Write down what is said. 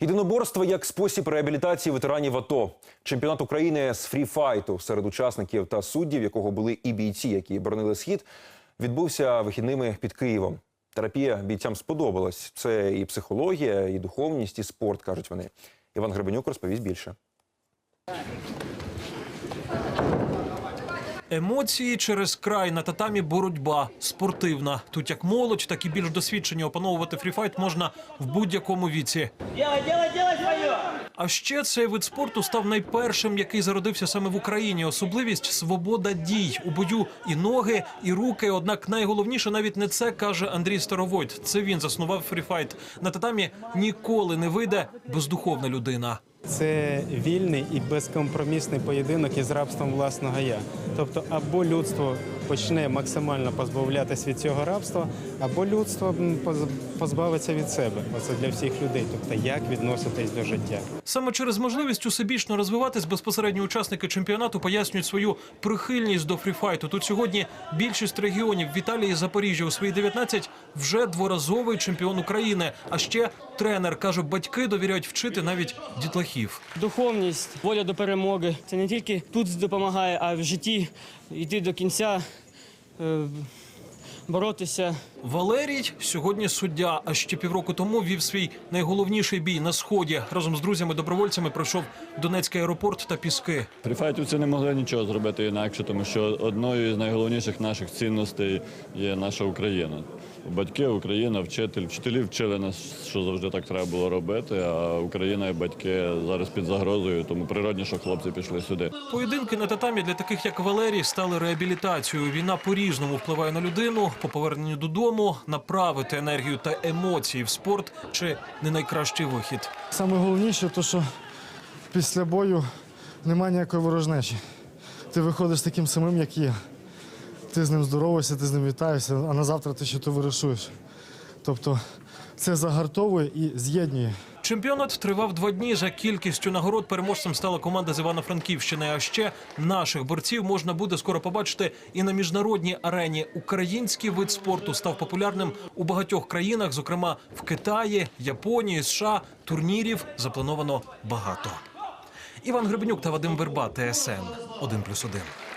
Єдиноборство як спосіб реабілітації ветеранів АТО. Чемпіонат України з фріфайту серед учасників та суддів, якого були і бійці, які боронили схід, відбувся вихідними під Києвом. Терапія бійцям сподобалась. Це і психологія, і духовність, і спорт, кажуть вони. Іван Гребенюк розповість більше. Емоції через край на татамі боротьба спортивна. Тут як молодь, так і більш досвідчені опановувати фріфайт можна в будь-якому віці. Делай, делай, делай свое! А ще цей вид спорту став найпершим, який зародився саме в Україні. Особливість свобода дій у бою і ноги, і руки. Однак найголовніше навіть не це каже Андрій Старовойт. Це він заснував фріфайт. На татамі ніколи не вийде бездуховна людина. Це вільний і безкомпромісний поєдинок із рабством власного я. Тобто, або людство почне максимально позбавлятися від цього рабства, або людство поз- позбавиться від себе. Оце для всіх людей. Тобто, як відноситись до життя. Саме через можливість усебічно розвиватись безпосередньо учасники чемпіонату пояснюють свою прихильність до фріфайту. Тут сьогодні більшість регіонів в Італії і Запоріжжя у свої 19 вже дворазовий чемпіон України. А ще тренер каже, батьки довіряють вчити навіть дітлахів. Духовність, воля до перемоги. Це не тільки тут допомагає, а в житті йти до кінця, е, боротися. Валерій сьогодні суддя. А ще півроку тому вів свій найголовніший бій на сході. Разом з друзями-добровольцями пройшов Донецький аеропорт та піски. Фріфайтівці не могли нічого зробити інакше, тому що одною з найголовніших наших цінностей є наша Україна. Батьки, Україна, вчитель. Вчителі вчили нас, що завжди так треба було робити. А Україна і батьки зараз під загрозою, тому природні, що хлопці пішли сюди. Поєдинки на татамі для таких як Валерій стали реабілітацією. Війна по-різному впливає на людину. По поверненню додому направити енергію та емоції в спорт чи не найкращий вихід. Саме головніше, що після бою немає ніякої ворожнечі. Ти виходиш таким самим, як є. Ти з ним здороваєшся, ти з ним вітаєшся, а на завтра ти ще то вирішуєш. Тобто це загартовує і з'єднує. Чемпіонат тривав два дні. За кількістю нагород переможцем стала команда з Івано-Франківщини. А ще наших борців можна буде скоро побачити і на міжнародній арені. Український вид спорту став популярним у багатьох країнах, зокрема в Китаї, Японії, США. Турнірів заплановано багато. Іван Гребенюк та Вадим Верба, ТСН 1+,1.